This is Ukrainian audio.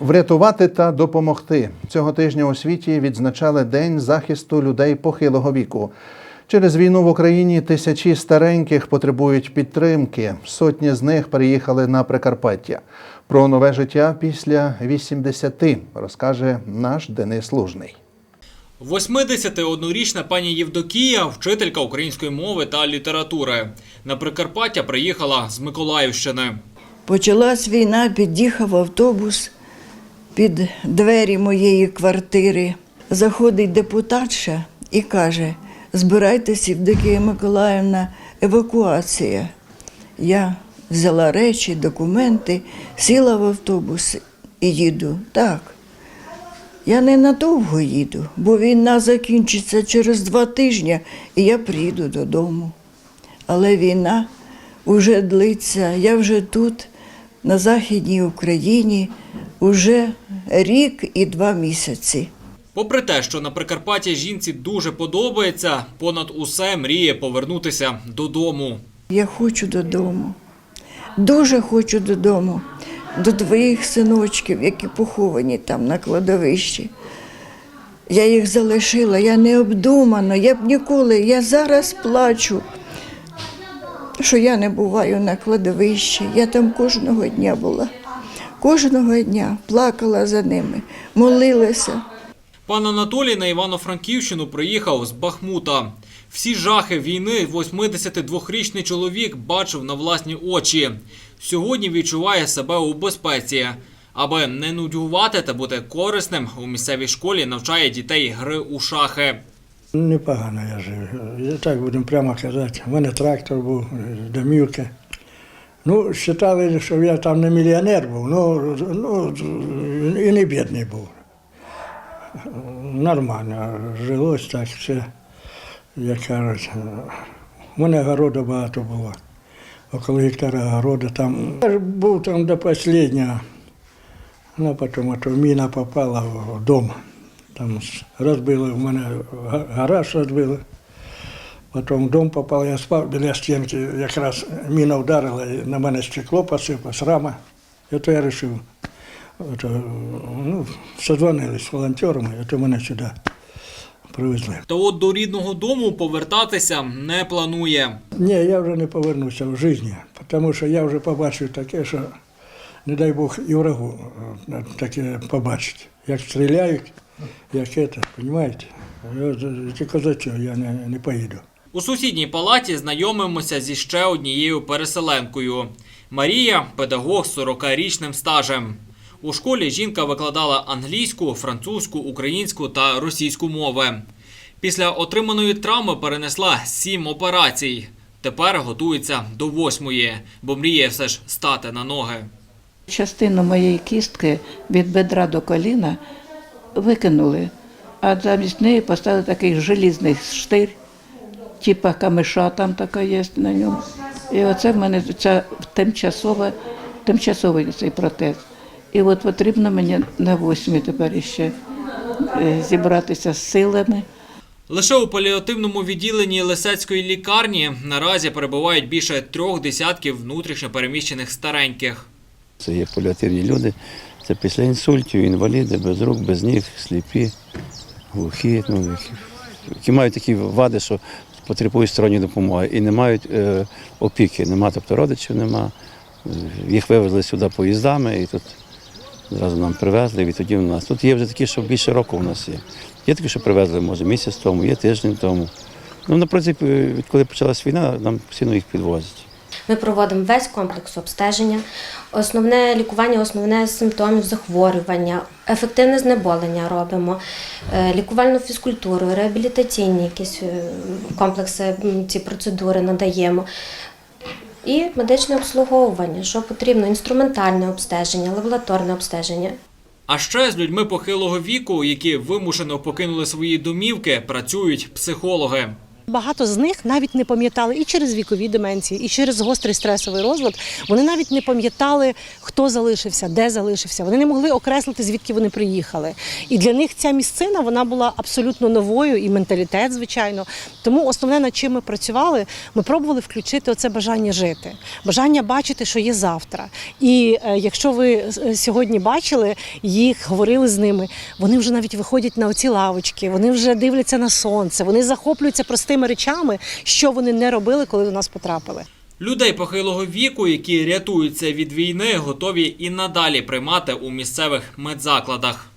Врятувати та допомогти цього тижня у світі відзначали День захисту людей похилого віку. Через війну в Україні тисячі стареньких потребують підтримки. Сотні з них переїхали на Прикарпаття. Про нове життя після 80 розкаже наш Денис Лужний. 81-річна пані Євдокія, вчителька української мови та літератури. На Прикарпаття приїхала з Миколаївщини. Почалась війна, під'їхав автобус під двері моєї квартири. Заходить депутатша і каже: збирайтеся, Євдокія Миколаївна, евакуація. Я взяла речі, документи, сіла в автобус і їду. Так. Я не надовго їду, бо війна закінчиться через два тижні, і я приїду додому. Але війна вже длиться. Я вже тут, на Західній Україні, уже рік і два місяці. Попри те, що на Прикарпатті жінці дуже подобається, понад усе мріє повернутися додому. Я хочу додому. Дуже хочу додому, до твоїх синочків, які поховані там на кладовищі. Я їх залишила, я необдумано, я б ніколи, я зараз плачу, що я не буваю на кладовищі. Я там кожного дня була. Кожного дня плакала за ними, молилася. Пан Анатолій на Івано-Франківщину приїхав з Бахмута. Всі жахи війни 82-річний чоловік бачив на власні очі. Сьогодні відчуває себе у безпеці. Аби не нудьгувати та бути корисним, у місцевій школі навчає дітей гри у шахи. Непогано я жив. Я так будемо прямо казати. У мене трактор був, домівки. Ну, вважали, що я там не мільйонер був, ну, ну і не бідний був. Нормально жилось так все, як кажуть. У мене городу багато було. Около гектара городу там. Я ж був там до останнього. Ну, потім ото міна попала в дом. Там розбили в мене гараж розбили. Потім в дом попав, я спав біля стінки, якраз міна вдарила, і на мене стекло посипалось, рама. І то я вирішив, ну, созвонились з волонтерами, і то мене сюди привезли. Та от до рідного дому повертатися не планує. Ні, я вже не повернуся в житті, тому що я вже побачив таке, що, не дай Бог, і врагу е, таке побачить. Як стріляють, як це, розумієте? Тільки за цього я не, не поїду. У сусідній палаті знайомимося зі ще однією переселенкою. Марія педагог з 40-річним стажем. У школі жінка викладала англійську, французьку, українську та російську мови. Після отриманої травми перенесла сім операцій. Тепер готується до восьмої, бо мріє все ж стати на ноги. Частину моєї кістки від бедра до коліна викинули, а замість неї поставили такий желізний штир, типа камиша там така є на ньому. І оце в мене ця тимчасова, тимчасовий цей протез. І от потрібно мені на восьмі тепер іще е, зібратися з силами. Лише у паліативному відділенні Лисецької лікарні наразі перебувають більше трьох десятків внутрішньо переміщених стареньких. Це є паліативні люди. Це після інсультів, інваліди, без рук, без ніг, сліпі, глухі, ну, які, які мають такі вади, що потребують сторонньої допомоги і не мають е, опіки. Нема, тобто родичів нема. Їх вивезли сюди поїздами і тут зразу нам привезли, і тоді у нас. Тут є вже такі, що більше року в нас є. Є такі, що привезли, може, місяць тому, є тиждень тому. Ну, на протязі, е, почалась війна, нам постійно їх підвозять. Ми проводимо весь комплекс обстеження, основне лікування, основне симптомів захворювання, ефективне знеболення робимо, е, лікувальну фізкультуру, реабілітаційні якісь е, комплекси, ці процедури надаємо. І медичне обслуговування, що потрібно, інструментальне обстеження, лабораторне обстеження. А ще з людьми похилого віку, які вимушено покинули свої домівки, працюють психологи. Багато з них навіть не пам'ятали і через вікові деменції, і через гострий стресовий розлад. Вони навіть не пам'ятали, хто залишився, де залишився. Вони не могли окреслити, звідки вони приїхали. І для них ця місцина вона була абсолютно новою, і менталітет, звичайно. Тому основне, над чим ми працювали, ми пробували включити оце бажання жити, бажання бачити, що є завтра. І е, якщо ви е, сьогодні бачили їх, говорили з ними, вони вже навіть виходять на оці лавочки, вони вже дивляться на сонце, вони захоплюються простими речами, що вони не робили, коли до нас потрапили. Людей похилого віку, які рятуються від війни, готові і надалі приймати у місцевих медзакладах.